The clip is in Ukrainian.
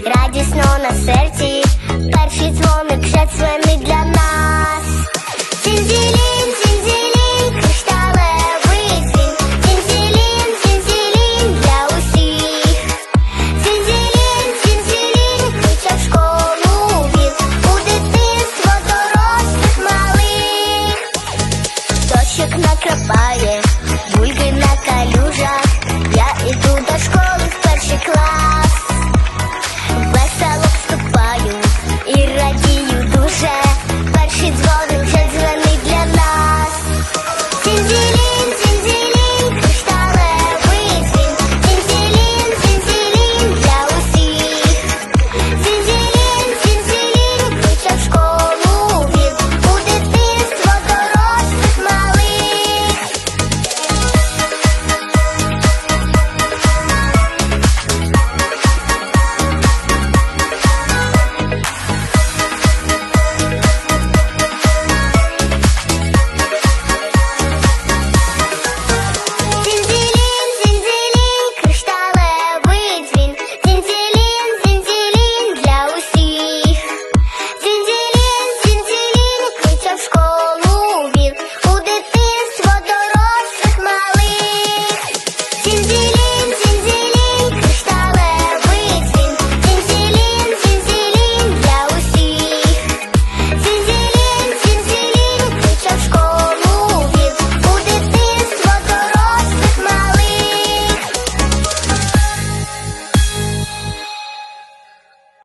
радісно на серці, перші дзвоник вже для нас. Цінзілін, цінзілін, кришталевий дзвін, цінзілін, цінзілін для усіх. Цінзілін, цінзілін, кличе в школу він, у дитинство дорослих малих. Дощик накрапає.